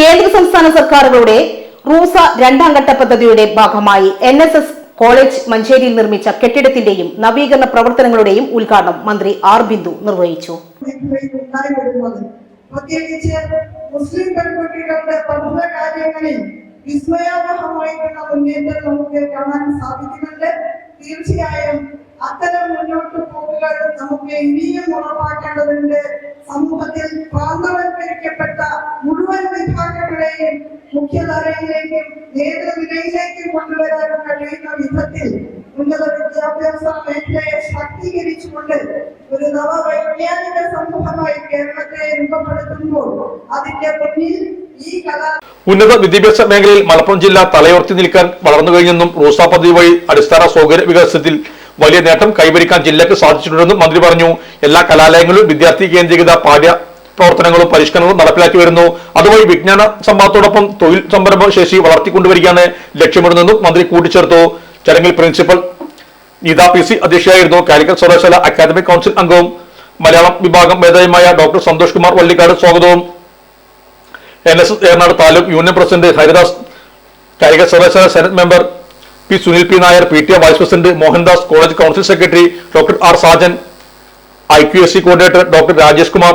കേന്ദ്ര സംസ്ഥാന സർക്കാരുകളുടെ റൂസ രണ്ടാം ഘട്ട പദ്ധതിയുടെ ഭാഗമായി എൻ എസ് എസ് കോളേജ് മഞ്ചേരിയിൽ നിർമ്മിച്ച കെട്ടിടത്തിന്റെയും നവീകരണ പ്രവർത്തനങ്ങളുടെയും ഉദ്ഘാടനം മന്ത്രി ആർ ബിന്ദു നിർവഹിച്ചു. പ്രത്യേകിച്ച് മുസ്ലിം പെൺകുട്ടികളുടെ പഠന കാര്യങ്ങളിൽ വിസ്മയാവഹമായിട്ടുള്ള മുന്നേറ്റം നമുക്ക് കാണാൻ സാധിക്കുന്നുണ്ട്. തീർച്ചയായും അത്തരം മുന്നോട്ട് പോക്കുകൾ നമുക്ക് ഇനിയും ഉറപ്പാക്കേണ്ടതുണ്ട്. സമൂഹത്തിൽ പ്രാന്തവൽക്കരിക്കപ്പെട്ട വിഭാഗങ്ങളെയും മുഖ്യധാരയിലേക്കും നേതൃനിരയിലേക്കും കൊണ്ടുവരാൻ കഴിയുന്ന വിധത്തിൽ ഉന്നത വിദ്യാഭ്യാസ മേഖലയെ ശാക്തീകരിച്ചുകൊണ്ട് ഒരു നവവൈജ്ഞാനിക സമൂഹമായി കേരളത്തെ രൂപപ്പെടുത്തുമ്പോൾ അതിന്റെ മുന്നിൽ ഈ കലാ ഉന്നത വിദ്യാഭ്യാസ മേഖലയിൽ മലപ്പുറം ജില്ല തലയുർത്തി നിൽക്കാൻ വളർന്നു കഴിഞ്ഞെന്നും റൂസ പദ്ധതി വഴി അടിസ്ഥാന സൗകര്യ വികസനത്തിൽ വലിയ നേട്ടം കൈവരിക്കാൻ ജില്ലക്ക് സാധിച്ചിട്ടുണ്ടെന്നും മന്ത്രി പറഞ്ഞു. എല്ലാ കലാലയങ്ങളിലും വിദ്യാർത്ഥി കേന്ദ്രീകൃത പാഠ്യ പ്രവർത്തനങ്ങളും പരിഷ്കരണങ്ങളും നടപ്പിലാക്കി വരുന്നു. അതുവഴി വിജ്ഞാന സംഭവത്തോടൊപ്പം തൊഴിൽ സംരംഭ ശേഷി വളർത്തിക്കൊണ്ടുവരികയാണ് ലക്ഷ്യമിടുന്നതെന്നും മന്ത്രി കൂട്ടിച്ചേർത്തു. ചടങ്ങിൽ പ്രിൻസിപ്പൽ നീത പി സി അധ്യക്ഷയായിരുന്നു കാലിക്കറ്റ് സർവകലാശാല അക്കാദമിക് കൗൺസിൽ അംഗവും മലയാളം വിഭാഗം മേധാവിയുമായ ഡോക്ടർ സന്തോഷ് കുമാർ വള്ളിക്കാട് സ്വാഗതവും. N S S taluk union president Haridas Calicut സർവകലാശാല senate member P Sunil P Nair P T A vice president Mohandas college council secretary doctor R Sajan I Q S C coordinator doctor Rajesh Kumar